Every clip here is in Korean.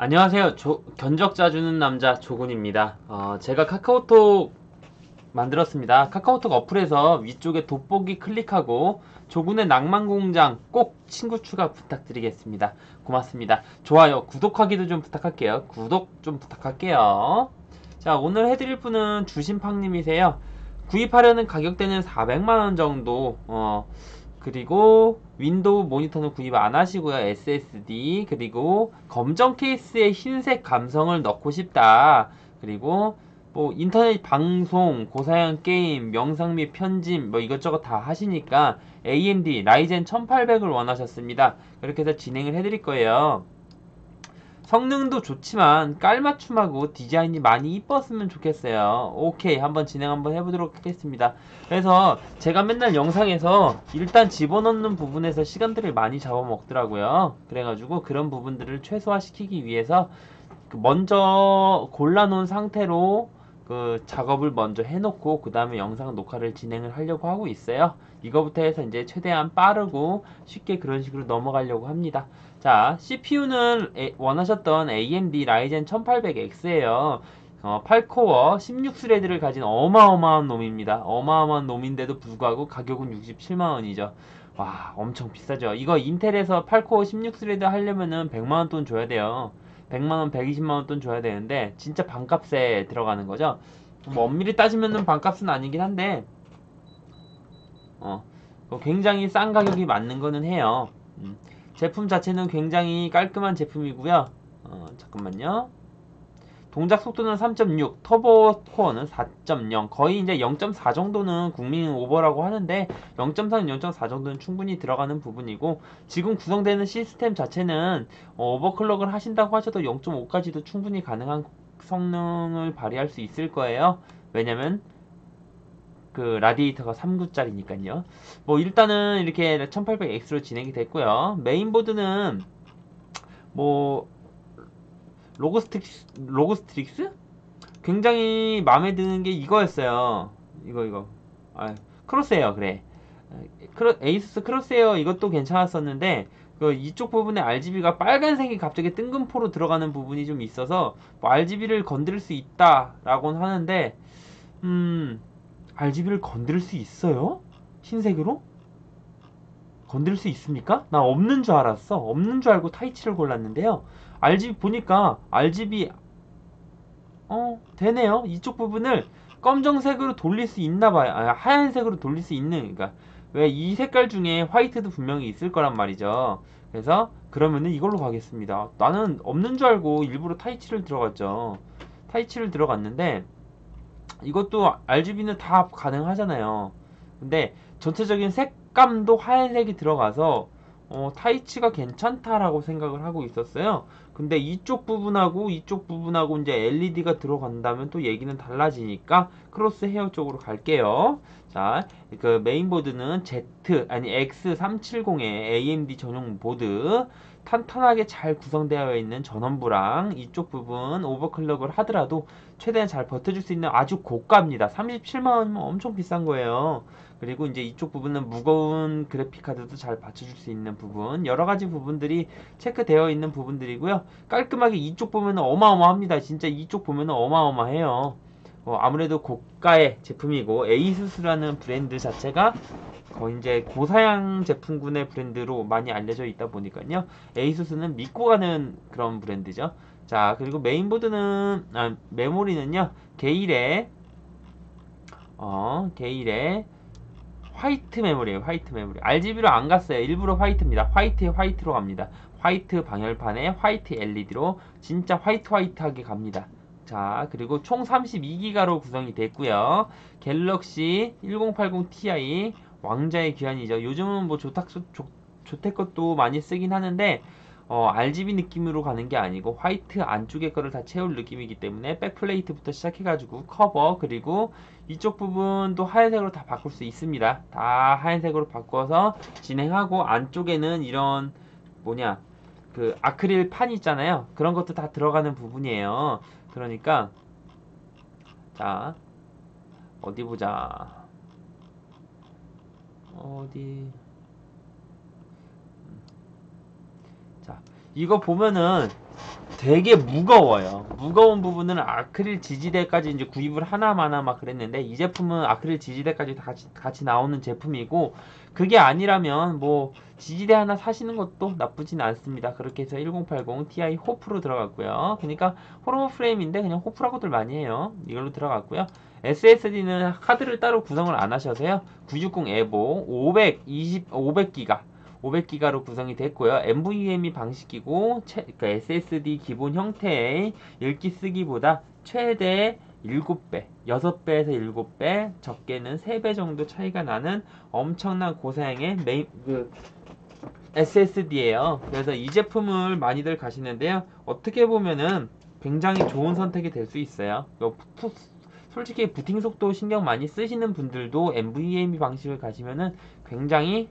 안녕하세요. 조- 견적자 주는 남자 조군입니다. 어, 제가 카카오톡 만들었습니다. 카카오톡 어플에서 위쪽에 돋보기 클릭하고 조군의 낭만공장 꼭 친구 추가 부탁드리겠습니다. 고맙습니다. 좋아요, 구독하기도 좀 부탁할게요. 구독 좀 부탁할게요. 자, 오늘 해드릴 분은 주신팡님이세요. 구입하려는 가격대는 400만원 정도, 어, 그리고 윈도우 모니터는 구입 안 하시고요. SSD 그리고 검정 케이스에 흰색 감성을 넣고 싶다. 그리고 뭐 인터넷 방송, 고사양 게임, 영상 및 편집 뭐 이것저것 다 하시니까 AMD 라이젠 1800을 원하셨습니다. 그렇게 해서 진행을 해드릴 거예요. 성능도 좋지만 깔맞춤하고 디자인이 많이 이뻤으면 좋겠어요. 오케이 한번 진행 한번 해보도록 하겠습니다. 그래서 제가 맨날 영상에서 일단 집어넣는 부분에서 시간들을 많이 잡아먹더라고요. 그래가지고 그런 부분들을 최소화시키기 위해서 그 먼저 골라놓은 상태로 그 작업을 먼저 해놓고 그 다음에 영상 녹화를 진행을 하려고 하고 있어요. 이거부터 해서 이제 최대한 빠르고 쉽게 그런 식으로 넘어가려고 합니다. 자, CPU는 원하셨던 AMD 라이젠 1800X예요. 어, 8코어 16스레드를 가진 어마어마한 놈입니다. 어마어마한 놈인데도 불구하고 가격은 67만원이죠. 와, 엄청 비싸죠. 이거 인텔에서 8코어 16스레드 하려면은 100만원 돈 줘야 돼요. 100만원, 120만원 돈 줘야 되는데, 진짜 반값에 들어가는 거죠. 뭐, 엄밀히 따지면은 반값은 아니긴 한데, 어, 굉장히 싼 가격이 맞는 거는 해요. 음. 제품 자체는 굉장히 깔끔한 제품이고요. 어, 잠깐만요. 동작 속도는 3.6, 터보 코어는 4.0, 거의 이제 0.4 정도는 국민 오버라고 하는데 0.4는 0.4 정도는 충분히 들어가는 부분이고 지금 구성되는 시스템 자체는 어, 오버클럭을 하신다고 하셔도 0.5까지도 충분히 가능한 성능을 발휘할 수 있을 거예요. 왜냐면 그 라디에이터가 3구짜리니까요. 뭐 일단은 이렇게 1800X로 진행이 됐고요. 메인보드는 뭐 로그스틱스 로그스트릭스 굉장히 마음에 드는 게 이거였어요. 이거 이거 아 크로스에어 그래. 크로, 에이수스 크로스에어 이것도 괜찮았었는데 그 이쪽 부분에 RGB가 빨간색이 갑자기 뜬금포로 들어가는 부분이 좀 있어서 뭐 RGB를 건드릴 수 있다라고는 하는데 음 RGB를 건드릴 수 있어요? 흰색으로? 건드릴 수 있습니까? 나 없는 줄 알았어. 없는 줄 알고 타이치를 골랐는데요. RGB 보니까 RGB 어 되네요. 이쪽 부분을 검정색으로 돌릴 수 있나 봐요. 아, 하얀색으로 돌릴 수 있는 그러니까 왜 이 색깔 중에 화이트도 분명히 있을 거란 말이죠. 그래서 그러면은 이걸로 가겠습니다. 나는 없는 줄 알고 일부러 타이치를 들어갔죠. 타이치를 들어갔는데 이것도 RGB는 다 가능하잖아요. 근데 전체적인 색감도 하얀색이 들어가서 어, 타이치가 괜찮다라고 생각을 하고 있었어요. 근데 이쪽 부분하고 이쪽 부분하고 이제 LED가 들어간다면 또 얘기는 달라지니까 크로스 헤어 쪽으로 갈게요. 자, 그 메인보드는 Z 아니 X370의 AMD 전용 보드 탄탄하게 잘 구성되어 있는 전원부랑 이쪽 부분 오버클럭을 하더라도 최대한 잘 버텨줄 수 있는 아주 고가입니다. 37만원이면 엄청 비싼 거예요. 그리고 이제 이쪽 부분은 무거운 그래픽 카드도 잘 받쳐줄 수 있는 부분 여러 가지 부분들이 체크되어 있는 부분들이고요. 깔끔하게 이쪽 보면 어마어마합니다. 진짜 이쪽 보면 어마어마해요. 어, 아무래도 고가의 제품이고 에이수스라는 브랜드 자체가 거의 이제 고사양 제품군의 브랜드로 많이 알려져 있다 보니까요. 에이수스는 믿고 가는 그런 브랜드죠. 자, 그리고 메인보드는 아, 메모리는요. 게일의 어, 게일의 화이트 메모리에요. 화이트 메모리. RGB로 안 갔어요. 일부러 화이트입니다. 화이트에 화이트로 갑니다. 화이트 방열판에 화이트 LED로 진짜 화이트 화이트하게 갑니다. 자, 그리고 총 32기가로 구성이 됐고요. 갤럭시 1080 Ti 왕자의 귀환이죠. 요즘은 뭐 조탁 조택 것도 많이 쓰긴 하는데 어, RGB 느낌으로 가는 게 아니고 화이트 안쪽에 거를 다 채울 느낌이기 때문에 백플레이트부터 시작해가지고 커버 그리고 이쪽 부분도 하얀색으로 다 바꿀 수 있습니다. 다 하얀색으로 바꿔서 진행하고 안쪽에는 이런 뭐냐 그 아크릴 판 있잖아요. 그런 것도 다 들어가는 부분이에요. 그러니까 자 어디 보자. 어디. 자 이거 보면은 되게 무거워요. 무거운 부분은 아크릴 지지대까지 이제 구입을 하나마나 막 그랬는데 이 제품은 아크릴 지지대까지 다 같이, 같이 나오는 제품이고 그게 아니라면 뭐 지지대 하나 사시는 것도 나쁘진 않습니다. 그렇게 해서 1080 Ti 호프로 들어갔고요. 그러니까 호르몬 프레임인데 그냥 호프라고들 많이 해요. 이걸로 들어갔고요. SSD는 카드를 따로 구성을 안 하셔서요. 960 에보 520 500기가 500기가로 구성이 됐고요. NVMe 방식이고 채, 그러니까 SSD 기본 형태의 읽기 쓰기보다 최대 7배, 6배에서 7배, 적게는 3배 정도 차이가 나는 엄청난 고사양의 메인 그 SSD예요. 그래서 이 제품을 많이들 가시는데요. 어떻게 보면은 굉장히 좋은 선택이 될 수 있어요. 푸- 솔직히 부팅 속도 신경 많이 쓰시는 분들도 NVMe 방식을 가시면은 굉장히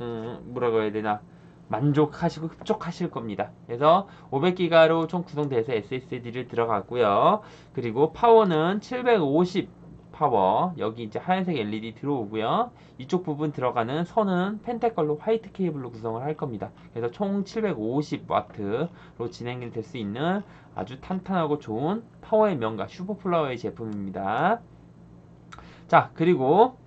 음, 뭐라고 해야 되나 만족하시고 흡족하실 겁니다. 그래서 500기가로 총 구성돼서 SSD를 들어갔고요. 그리고 파워는 750 파워 여기 이제 하얀색 LED 들어오고요. 이쪽 부분 들어가는 선은 펜테컬로 화이트 케이블로 구성을 할 겁니다. 그래서 총 750W로 진행이 될 수 있는 아주 탄탄하고 좋은 파워의 명가 슈퍼플라워의 제품입니다. 자 그리고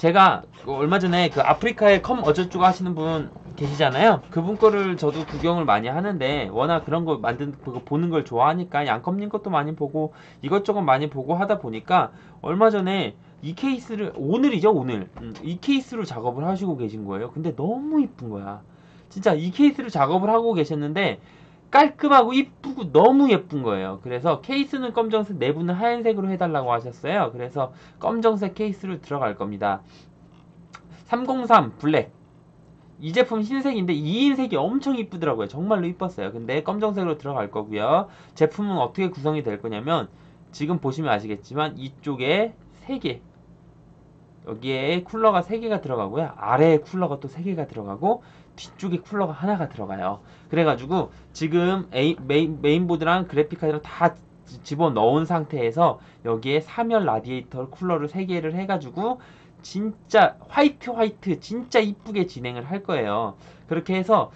제가 그 얼마 전에 그 아프리카의 컴 어쩌쭈가 하시는 분 계시잖아요. 그분 거를 저도 구경을 많이 하는데 워낙 그런 거 만든 그거 보는 걸 좋아하니까 양컴님 것도 많이 보고 이것저것 많이 보고 하다 보니까 얼마 전에 이 케이스를 오늘이죠 오늘 음, 이 케이스로 작업을 하시고 계신 거예요. 근데 너무 이쁜 거야. 진짜 이 케이스로 작업을 하고 계셨는데 깔끔하고 이쁘고 너무 예쁜 거예요. 그래서 케이스는 검정색, 내부는 하얀색으로 해달라고 하셨어요. 그래서 검정색 케이스로 들어갈 겁니다. 303 블랙. 이 제품 흰색인데 이 흰색이 엄청 이쁘더라고요. 정말로 이뻤어요. 근데 검정색으로 들어갈 거고요. 제품은 어떻게 구성이 될 거냐면 지금 보시면 아시겠지만 이쪽에 3개 여기에 쿨러가 3개가 들어가고요. 아래에 쿨러가 또 3개가 들어가고 뒤쪽에 쿨러가 하나가 들어가요. 그래가지고 지금 A, 메인, 메인보드랑 그래픽카드랑 다 지- 집어 넣은 상태에서 여기에 3열 라디에이터 쿨러를 3개를 해가지고 진짜 화이트 화이트 진짜 이쁘게 진행을 할 거예요. 그렇게 해서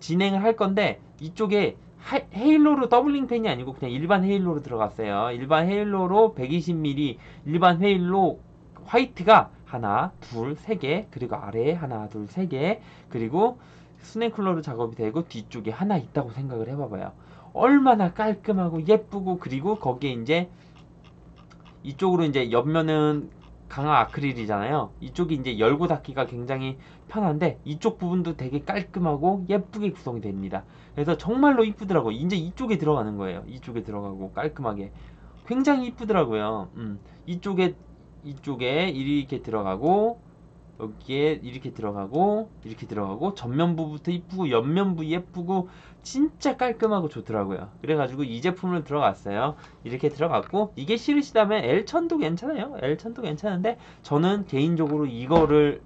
진행을 할 건데 이쪽에 하- 헤일로로 더블링 팬이 아니고 그냥 일반 헤일로로 들어갔어요. 일반 헤일로로 120mm 일반 헤일로 화이트가 하나, 둘, 세 개, 그리고 아래에 하나, 둘, 세 개, 그리고 스네클러로 작업이 되고 뒤쪽에 하나 있다고 생각을 해봐봐요. 얼마나 깔끔하고 예쁘고 그리고 거기에 이제 이쪽으로 이제 옆면은 강화 아크릴이잖아요. 이쪽이 이제 열고 닫기가 굉장히 편한데 이쪽 부분도 되게 깔끔하고 예쁘게 구성이 됩니다. 그래서 정말로 이쁘더라고요. 이제 이쪽에 들어가는 거예요. 이쪽에 들어가고 깔끔하게 굉장히 이쁘더라고요. 음, 이쪽에 이쪽에 이렇게 들어가고 여기에 이렇게 들어가고 이렇게 들어가고 전면부부터 이쁘고 옆면부 예쁘고 진짜 깔끔하고 좋더라고요. 그래가지고 이 제품을 들어갔어요. 이렇게 들어갔고 이게 싫으시다면 L1000도 괜찮아요. L1000도 괜찮은데 저는 개인적으로 이거를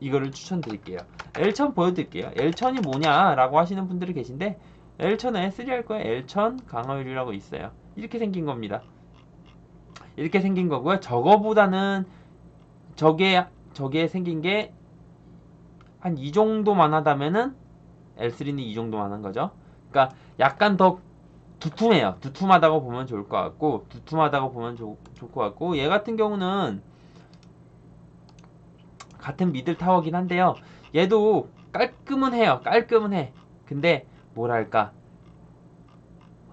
이거를 추천드릴게요. L1000 보여드릴게요. L1000이 뭐냐 라고 하시는 분들이 계신데 L1000에 3할 거에 L1000 강화율이라고 있어요. 이렇게 생긴 겁니다. 이렇게 생긴 거고요. 저거보다는 저게 저게 생긴 게 한 이 정도만 하다면은 L3는 이 정도만 한 거죠. 그러니까 약간 더 두툼해요. 두툼하다고 보면 좋을 것 같고 두툼하다고 보면 좋, 좋을 것 같고 얘 같은 경우는 같은 미들 타워긴 한데요. 얘도 깔끔은 해요. 깔끔은 해. 근데 뭐랄까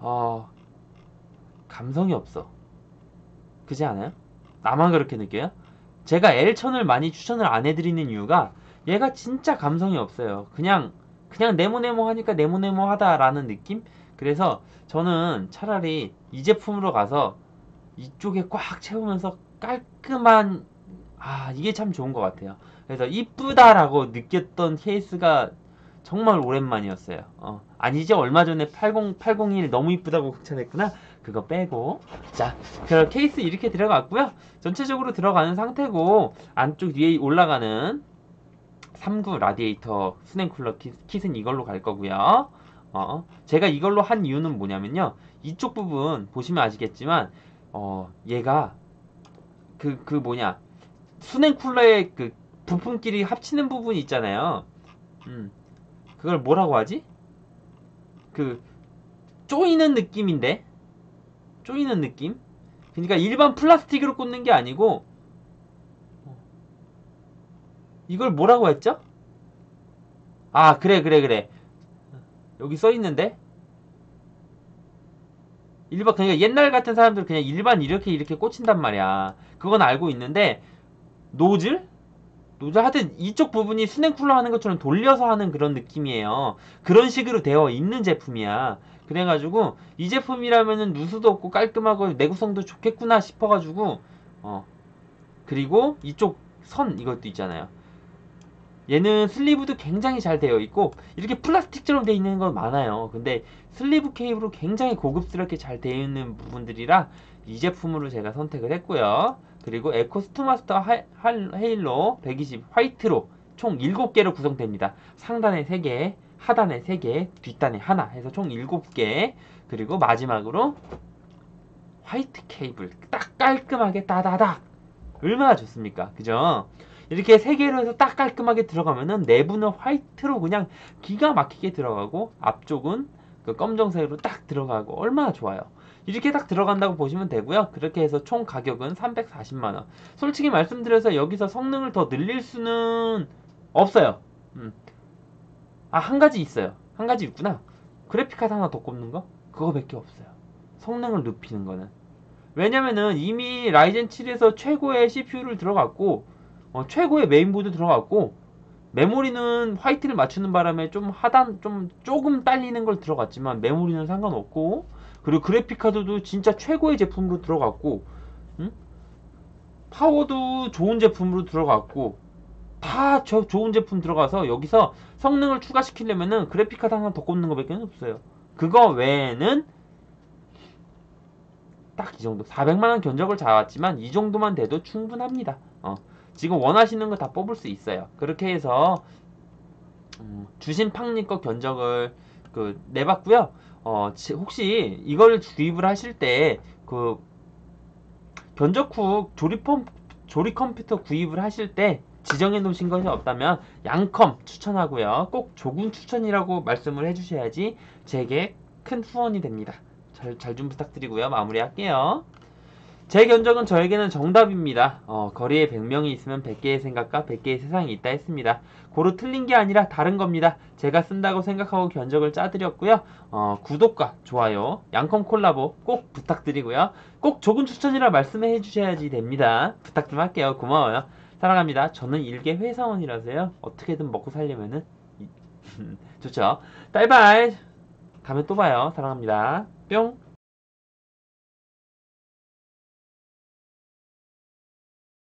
어 감성이 없어. 그지 않아요? 나만 그렇게 느껴요? 제가 L1000을 많이 추천을 안 해드리는 이유가 얘가 진짜 감성이 없어요. 그냥 그냥 네모네모 하니까 네모네모 하다라는 느낌? 그래서 저는 차라리 이 제품으로 가서 이쪽에 꽉 채우면서 깔끔한 아 이게 참 좋은 것 같아요. 그래서 이쁘다라고 느꼈던 케이스가 정말 오랜만이었어요. 어, 아니지 얼마 전에 80 801 너무 이쁘다고 극찬했구나. 그거 빼고 자, 그 케이스 이렇게 들어갔고요. 전체적으로 들어가는 상태고 안쪽 위에 올라가는 39 라디에이터 수냉 쿨러 킷, kit은 이걸로 갈 거고요. 어, 제가 이걸로 한 이유는 뭐냐면요. 이쪽 부분 보시면 아시겠지만 어, 얘가 그 그 뭐냐 수냉 쿨러의 그 부품끼리 합치는 부분이 있잖아요. 음. 그걸 뭐라고 하지? 그 쪼이는 느낌인데 쪼이는 느낌? 그러니까 일반 플라스틱으로 꽂는 게 아니고 이걸 뭐라고 했죠? 아 그래 그래 그래. 여기 써 있는데? 일반 그러니까 옛날 같은 사람들 그냥 일반 이렇게 이렇게 꽂힌단 말이야. 그건 알고 있는데 노즐? 노즐 하여튼 이쪽 부분이 수냉 쿨러 하는 것처럼 돌려서 하는 그런 느낌이에요. 그런 식으로 되어 있는 제품이야 그래가지고 이 제품이라면은 누수도 없고 깔끔하고 내구성도 좋겠구나 싶어가지고 어 그리고 이쪽 선 이것도 있잖아요. 얘는 슬리브도 굉장히 잘 되어 있고 이렇게 플라스틱처럼 되어 있는 건 많아요. 근데 슬리브 케이블로 굉장히 고급스럽게 잘 되어 있는 부분들이라 이 제품으로 제가 선택을 했고요. 그리고 에코 스투마스터 하- 할- 헤일로 120 화이트로 총 7개로 구성됩니다. 상단에 3개 하단에 3개 뒷단에 하나 해서 총 7개 그리고 마지막으로 화이트 케이블 딱 깔끔하게 따다닥 얼마나 좋습니까 그죠 이렇게 세 개로 해서 딱 깔끔하게 들어가면은 내부는 화이트로 그냥 기가 막히게 들어가고 앞쪽은 그 검정색으로 딱 들어가고 얼마나 좋아요. 이렇게 딱 들어간다고 보시면 되고요. 그렇게 해서 총 가격은 340만원. 솔직히 말씀드려서 여기서 성능을 더 늘릴 수는 없어요. 음. 아, 한 가지 있어요. 한 가지 있구나. 그래픽카드 하나 더 꼽는 거? 그거밖에 없어요. 성능을 높이는 거는. 왜냐면은 이미 라이젠 7에서 최고의 CPU를 들어갔고 어, 최고의 메인보드 들어갔고 메모리는 화이트를 맞추는 바람에 좀 하단 좀 조금 딸리는 걸 들어갔지만 메모리는 상관없고 그리고 그래픽 카드도 진짜 최고의 제품으로 들어갔고 응? 파워도 좋은 제품으로 들어갔고 다 저 좋은 제품 들어가서 여기서 성능을 추가시키려면은 그래픽 카드 하나 더 꽂는 것밖에 없어요. 그거 외에는 딱 이 정도 400만원 견적을 잡았지만 이 정도만 돼도 충분합니다. 어. 지금 원하시는 거 다 뽑을 수 있어요. 그렇게 해서 음, 주신 팡님 거 견적을 그 내봤고요. 어, 지- 혹시 이걸 구입을 하실 때 그 견적 후 조립 펌 조립 컴퓨터 구입을 하실 때 지정해 놓으신 것이 없다면 양컴 추천하고요. 꼭 조군 추천이라고 말씀을 해주셔야지 제게 큰 후원이 됩니다. 잘잘좀 부탁드리고요. 마무리할게요. 제 견적은 저에게는 정답입니다. 어, 거리에 100명이 있으면 100개의 생각과 100개의 세상이 있다 했습니다. 고로 틀린 게 아니라 다른 겁니다. 제가 쓴다고 생각하고 견적을 짜드렸고요. 어, 구독과 좋아요, 양컴 콜라보 꼭 부탁드리고요. 꼭 조금 추천이라 말씀해 주셔야지 됩니다. 부탁 좀 할게요. 고마워요. 사랑합니다. 저는 일개 회사원이라서요. 어떻게든 먹고 살려면은 이- 좋죠. 바이바이. 다음에 또 봐요. 사랑합니다. 뿅.